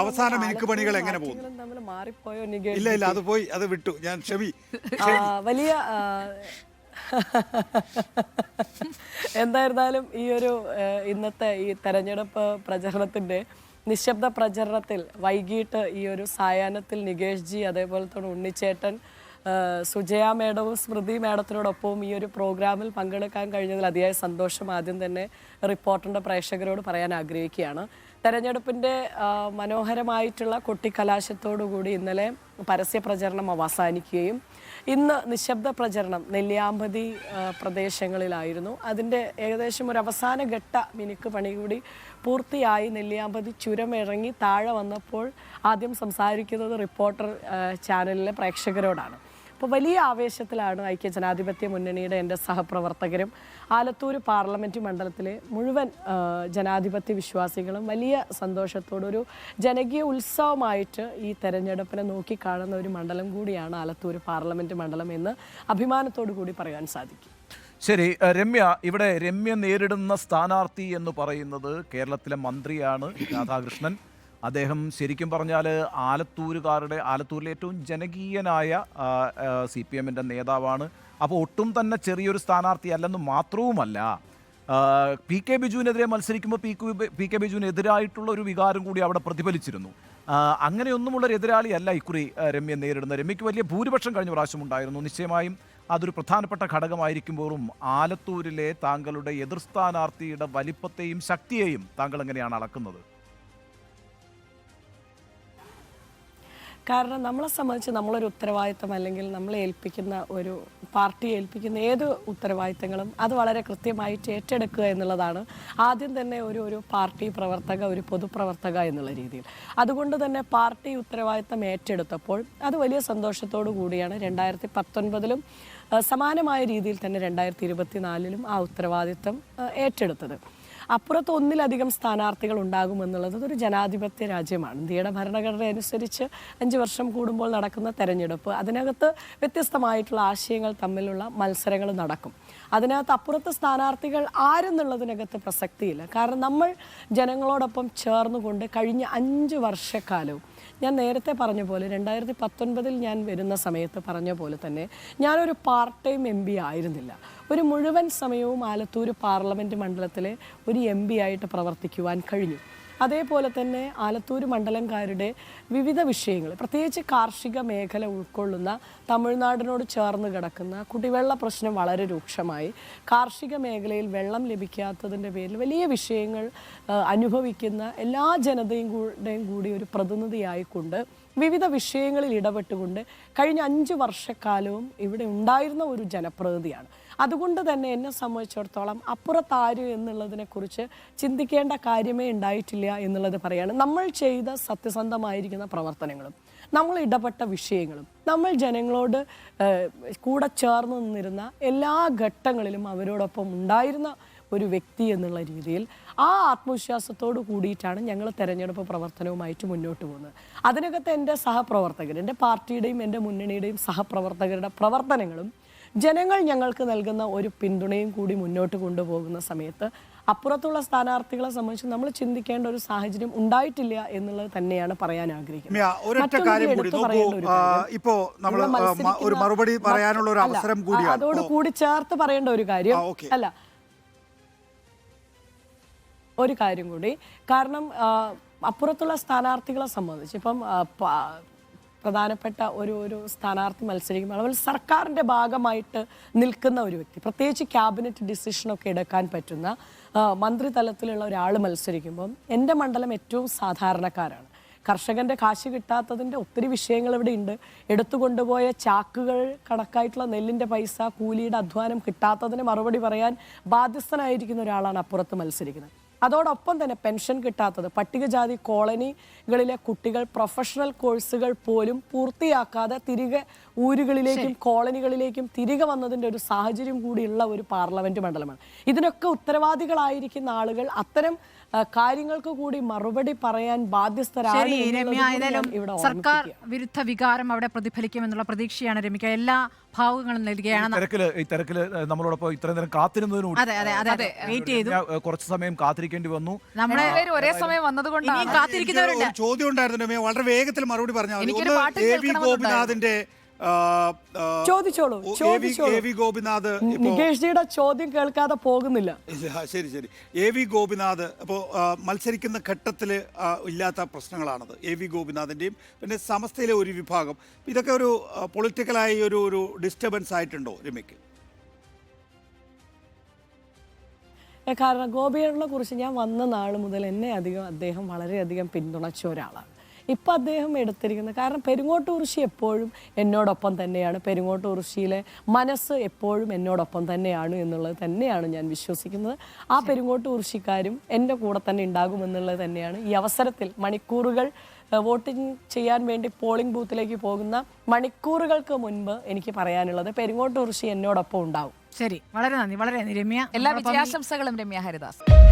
അവസാന എനിക്ക് പണികൾ എങ്ങനെ പോകുന്നു? നികേഷ് ഇല്ല ഇല്ല അത് പോയി അത് വിട്ടു. ഞാൻ ക്ഷമി. വലിയ എന്തായിരുന്നാലും ഈ ഒരു ഇന്നത്തെ ഈ തെരഞ്ഞെടുപ്പ് പ്രചരണത്തിന്റെ നിശബ്ദ പ്രചരണത്തിൽ വൈകിട്ട് ഈ ഒരു സായാഹ്നത്തിൽ നികേഷ് ജി അതേപോലെ തന്നെ ഉണ്ണിച്ചേട്ടൻ സുജയ മേഡവും സ്മൃതി മേഡത്തിനോടൊപ്പവും ഈ ഒരു പ്രോഗ്രാമിൽ പങ്കെടുക്കാൻ കഴിഞ്ഞതിൽ അതിയായ സന്തോഷം ആദ്യം തന്നെ റിപ്പോർട്ടറിന്റെ പ്രേക്ഷകരോട് പറയാൻ ആഗ്രഹിക്കുകയാണ്. തെരഞ്ഞെടുപ്പിന്റെ ആ, മനോഹരമായിട്ടുള്ള കൊട്ടിക്കലാശത്തോടുകൂടി ഇന്നലെ പരസ്യ പ്രചരണം അവസാനിക്കുകയും ഇന്ന് നിശബ്ദ പ്രചരണം നെല്ലിയാമ്പതി പ്രദേശങ്ങളിലായിരുന്നു. അതിന്റെ ഏകദേശം ഒരു അവസാന ഘട്ട മിനുക്ക് പണി കൂടി പൂർത്തിയായി. നെല്ലിയാമ്പതി ചുരം ഇറങ്ങി താഴെ വന്നപ്പോൾ ആദ്യം സംസാരിക്കുന്നത് റിപ്പോർട്ടർ ചാനലിലെ പ്രേക്ഷകരോടാണ്. അപ്പോൾ വലിയ ആവേശത്തിലാണ് ഐക്യ ജനാധിപത്യ മുന്നണിയുടെ എന്റെ സഹപ്രവർത്തകരും ആലത്തൂർ പാർലമെന്റ് മണ്ഡലത്തിലെ മുഴുവൻ ജനാധിപത്യ വിശ്വാസികളും വലിയ സന്തോഷത്തോടൊരു ജനകീയ ഉത്സവമായിട്ട് ഈ തെരഞ്ഞെടുപ്പിനെ നോക്കിക്കാണുന്ന ഒരു മണ്ഡലം കൂടിയാണ് ആലത്തൂർ പാർലമെന്റ് മണ്ഡലം എന്ന് അഭിമാനത്തോടു കൂടി പറയാൻ സാധിക്കും. ശരി രമ്യ ഇവിടെ രമ്യ നേരിടുന്ന സ്ഥാനാർത്ഥി എന്ന് പറയുന്നത് കേരളത്തിലെ മന്ത്രിയാണ് രാധാകൃഷ്ണൻ. അദ്ദേഹം ശരിക്കും പറഞ്ഞാൽ ആലത്തൂരുകാരുടെ ആലത്തൂരിലെ ഏറ്റവും ജനകീയനായ സി പി എമ്മിന്റെ നേതാവാണ്. അപ്പോൾ ഒട്ടും തന്നെ ചെറിയൊരു സ്ഥാനാർത്ഥി അല്ലെന്ന് മാത്രവുമല്ല പി കെ ബിജുവിനെതിരെ മത്സരിക്കുമ്പോൾ പി പി കെ ബിജുവിനെതിരായിട്ടുള്ള ഒരു വികാരം കൂടി അവിടെ പ്രതിഫലിച്ചിരുന്നു. അങ്ങനെയൊന്നുമുള്ള ഒരു എതിരാളിയല്ല ഇക്കുറി രമ്യ നേരിടുന്നത്. രമ്യയ്ക്ക് വലിയ ഭൂരിപക്ഷം കഴിഞ്ഞ പ്രാവശ്യം ഉണ്ടായിരുന്നു. നിശ്ചയമായും അതൊരു പ്രധാനപ്പെട്ട ഘടകമായിരിക്കുമ്പോഴും ആലത്തൂരിലെ താങ്കളുടെ എതിർ സ്ഥാനാർത്ഥിയുടെ വലിപ്പത്തെയും ശക്തിയെയും താങ്കൾ എങ്ങനെയാണ് അളക്കുന്നത്? കാരണം നമ്മളെ സംബന്ധിച്ച് നമ്മളൊരു ഉത്തരവാദിത്തം അല്ലെങ്കിൽ നമ്മളെ ഏൽപ്പിക്കുന്ന ഒരു പാർട്ടി ഏൽപ്പിക്കുന്ന ഏത് ഉത്തരവാദിത്തങ്ങളും അത് വളരെ കൃത്യമായിട്ട് ഏറ്റെടുക്കുക എന്നുള്ളതാണ് ആദ്യം തന്നെ ഒരു ഒരു പാർട്ടി പ്രവർത്തക ഒരു പൊതുപ്രവർത്തക എന്നുള്ള രീതിയിൽ. അതുകൊണ്ട് തന്നെ പാർട്ടി ഉത്തരവാദിത്തം ഏറ്റെടുത്തപ്പോൾ അത് വലിയ സന്തോഷത്തോടു കൂടിയാണ് രണ്ടായിരത്തി പത്തൊൻപതിലും സമാനമായ രീതിയിൽ തന്നെ രണ്ടായിരത്തി ഇരുപത്തിനാലിലും ആ ഉത്തരവാദിത്തം ഏറ്റെടുത്തത്. അപ്പുറത്ത് ഒന്നിലധികം സ്ഥാനാർത്ഥികൾ ഉണ്ടാകുമെന്നുള്ളത് ഒരു ജനാധിപത്യ രാജ്യമാണ്. ഇന്ത്യയുടെ ഭരണഘടന അനുസരിച്ച് അഞ്ച് വർഷം കൂടുമ്പോൾ നടക്കുന്ന തെരഞ്ഞെടുപ്പ് അതിനകത്ത് വ്യത്യസ്തമായിട്ടുള്ള ആശയങ്ങൾ തമ്മിലുള്ള മത്സരങ്ങൾ നടക്കും. അതിനകത്ത് അപ്പുറത്ത് സ്ഥാനാർത്ഥികൾ ആരെന്നുള്ളതിനകത്ത് പ്രസക്തിയില്ല. കാരണം നമ്മൾ ജനങ്ങളോടൊപ്പം ചേർന്നുകൊണ്ട് കഴിഞ്ഞ അഞ്ച് വർഷക്കാലവും ഞാൻ നേരത്തെ പറഞ്ഞ പോലെ രണ്ടായിരത്തി പത്തൊൻപതിൽ ഞാൻ വരുന്ന സമയത്ത് പറഞ്ഞ പോലെ തന്നെ ഞാനൊരു പാർട്ട് ടൈം എം പി ആയിരുന്നില്ല. ഒരു മുഴുവൻ സമയവും ആലത്തൂർ പാർലമെന്റ് മണ്ഡലത്തിലെ ഒരു എം ആയിട്ട് പ്രവർത്തിക്കുവാൻ കഴിഞ്ഞു. അതേപോലെ തന്നെ ആലത്തൂർ മണ്ഡലംകാരുടെ വിവിധ വിഷയങ്ങൾ പ്രത്യേകിച്ച് കാർഷിക മേഖല ഉൾക്കൊള്ളുന്ന തമിഴ്നാടിനോട് ചേർന്ന് കിടക്കുന്ന കുടിവെള്ള പ്രശ്നം വളരെ രൂക്ഷമായി. കാർഷിക മേഖലയിൽ വെള്ളം ലഭിക്കാത്തതിന്റെ പേരിൽ വലിയ വിഷയങ്ങൾ അനുഭവിക്കുന്ന എല്ലാ ജനതയും കൂടെയും കൂടി ഒരു പ്രതിനിധിയായിക്കൊണ്ട് വിവിധ വിഷയങ്ങളിൽ ഇടപെട്ടുകൊണ്ട് കഴിഞ്ഞ അഞ്ച് വർഷക്കാലവും ഇവിടെ ഉണ്ടായിരുന്ന ഒരു ജനപ്രതിനിധിയാണ്. അതുകൊണ്ട് തന്നെ എന്നെ സംബന്ധിച്ചിടത്തോളം അപ്പുറത്താര് എന്നുള്ളതിനെക്കുറിച്ച് ചിന്തിക്കേണ്ട കാര്യമേ ഉണ്ടായിട്ടില്ല എന്നുള്ളത് പറയാണ്. നമ്മൾ ചെയ്ത സത്യസന്ധമായിരിക്കുന്ന പ്രവർത്തനങ്ങളും നമ്മൾ ഇടപെട്ട വിഷയങ്ങളും നമ്മൾ ജനങ്ങളോട് കൂടെ ചേർന്ന് നിന്നിരുന്ന എല്ലാ ഘട്ടങ്ങളിലും അവരോടൊപ്പം ഉണ്ടായിരുന്ന ഒരു വ്യക്തി എന്നുള്ള രീതിയിൽ ആ ആത്മവിശ്വാസത്തോട് കൂടിയിട്ടാണ് ഞങ്ങൾ തെരഞ്ഞെടുപ്പ് പ്രവർത്തനവുമായിട്ട് മുന്നോട്ട് പോകുന്നത്. അതിനകത്ത് എന്റെ സഹപ്രവർത്തകർ എന്റെ പാർട്ടിയുടെയും എന്റെ മുന്നണിയുടെയും സഹപ്രവർത്തകരുടെ പ്രവർത്തനങ്ങളും ജനങ്ങൾ ഞങ്ങൾക്ക് നൽകുന്ന ഒരു പിന്തുണയും കൂടി മുന്നോട്ട് കൊണ്ടുപോകുന്ന സമയത്ത് അപ്പുറത്തുള്ള സ്ഥാനാർത്ഥികളെ സംബന്ധിച്ച് നമ്മൾ ചിന്തിക്കേണ്ട ഒരു സാഹചര്യം ഉണ്ടായിട്ടില്ല എന്നുള്ളത് തന്നെയാണ് പറയാൻ ആഗ്രഹിക്കുന്നത്. അതോട് കൂടി ചേർത്ത് പറയേണ്ട ഒരു കാര്യം അല്ല ഒരു കാര്യം കൂടി. കാരണം അപ്പുറത്തുള്ള സ്ഥാനാർത്ഥികളെ സംബന്ധിച്ച് ഇപ്പം പ്രധാനപ്പെട്ട ഒരു ഒരു സ്ഥാനാർത്ഥി മത്സരിക്കുമ്പോൾ അതുപോലെ സർക്കാരിന്റെ ഭാഗമായിട്ട് നിൽക്കുന്ന ഒരു വ്യക്തി പ്രത്യേകിച്ച് ക്യാബിനറ്റ് ഡിസിഷനൊക്കെ എടുക്കാൻ പറ്റുന്ന മന്ത്രിതലത്തിലുള്ള ഒരാൾ മത്സരിക്കുമ്പം എന്റെ മണ്ഡലം ഏറ്റവും സാധാരണക്കാരാണ്. കർഷകന്റെ കാശ് കിട്ടാത്തതിന്റെ ഒത്തിരി വിഷയങ്ങൾ ഇവിടെ ഉണ്ട്. എടുത്തു കൊണ്ടുപോയ ചാക്കുകൾ കണക്കായിട്ടുള്ള നെല്ലിന്റെ പൈസ കൂലിയുടെ അധ്വാനം കിട്ടാത്തതിന് മറുപടി പറയാൻ ബാധ്യസ്ഥനായിരിക്കുന്ന ഒരാളാണ് അപ്പുറത്ത് മത്സരിക്കുന്നത്. അതോടൊപ്പം തന്നെ പെൻഷൻ കിട്ടാത്തത്. പട്ടികജാതി കോളനികളിലെ കുട്ടികൾ പ്രൊഫഷണൽ കോഴ്സുകൾ പോലും പൂർത്തിയാക്കാതെ തിരികെ ഊരുകളിലേക്കും കോളനികളിലേക്കും തിരികെ വന്നതിന്റെ ഒരു സാഹചര്യം കൂടിയുള്ള ഒരു പാർലമെന്റ് മണ്ഡലമാണ്. ഇതിനൊക്കെ ഉത്തരവാദികളായിരിക്കുന്ന ആളുകൾ അത്തരം കാര്യങ്ങൾക്ക് കൂടി മറുപടി പറയാൻ ബാധ്യസ്ഥരാണ് സർക്കാർ. വിരുദ്ധ വികാരം അവിടെ പ്രതിഫലിക്കുമെന്നുള്ള പ്രതീക്ഷയാണ് രമിക്ക എല്ലാ ഭാവുകളും നൽകുകയാണ്. തിരക്കിൽ ഈ തിരക്കിൽ നമ്മളോടൊപ്പം ഇത്രയും നേരം കാത്തിരുന്നതിന് അതെ അതെ അതെ അതെ. വെയിറ്റ് ചെയ്തു. കുറച്ച് സമയം കാത്തിരിക്കും മത്സരിക്കേണ്ടി വന്നു. നമ്മളെ ഒരേ സമയം വന്നതുകൊണ്ടാണ് കാത്തിരിക്കുന്നവരുണ്ട്. ഒരു ചോദ്യം ഉണ്ടായിരുന്നു രമ്യ വളരെ വേഗത്തിൽ മറുപടി പറഞ്ഞു എ വി ഗോപിനാഥിന്റെ ചോദിച്ചോളൂ, എ വി- ചോദിച്ചോളൂ. ഗോപിനാഥ് ഇപ്പോ ചോദ്യം കേൾക്കാതെ പോകുന്നില്ല. ശരി ശരി. എ വി ഗോപിനാഥ് അപ്പോൾ മത്സരിക്കുന്ന ഘട്ടത്തിൽ ഇല്ലാത്ത പ്രശ്നങ്ങളാണത്. എ വി ഗോപിനാഥിന്റെയും പിന്നെ സമസ്തയിലെ ഒരു വിഭാഗം. ഇതൊക്കെ ഒരു പൊളിറ്റിക്കലായി ഒരു ഒരു ഡിസ്റ്റർബൻസ് ആയിട്ടുണ്ടോ രമ്യക്ക്? കാരണം ഗോപിയേട്ടനെ കുറിച്ച് ഞാൻ വന്ന നാൾ മുതൽ എന്നെ അധികം അദ്ദേഹം വളരെയധികം പിന്തുണച്ച ഒരാളാണ്. ഇപ്പം അദ്ദേഹം എടുത്തിരിക്കുന്നത് കാരണം പെരുങ്ങോട്ടുകുറിശി എപ്പോഴും എന്നോടൊപ്പം തന്നെയാണ്. പെരുങ്ങോട്ടുകുറിശിയിലെ മനസ്സ് എപ്പോഴും എന്നോടൊപ്പം തന്നെയാണ് എന്നുള്ളത് തന്നെയാണ് ഞാൻ വിശ്വസിക്കുന്നത്. ആ പെരുങ്ങോട്ടുകുറിശിക്കാരും എന്റെ കൂടെ തന്നെ ഉണ്ടാകുമെന്നുള്ളത് തന്നെയാണ് ഈ അവസരത്തിൽ മണിക്കൂറുകൾ വോട്ടിംഗ് ചെയ്യാൻ വേണ്ടി പോളിംഗ് ബൂത്തിലേക്ക് പോകുന്ന മണിക്കൂറുകൾക്ക് മുൻപ് എനിക്ക് പറയാനുള്ളത് പെരുങ്ങോട്ടുകുറിശി എന്നോടൊപ്പം ഉണ്ടാവും. ശരി. വളരെ നന്ദി. വളരെ നന്ദി രമ്യ. എല്ലാ വിജയാശംസകളും രമ്യ ഹരിദാസ്.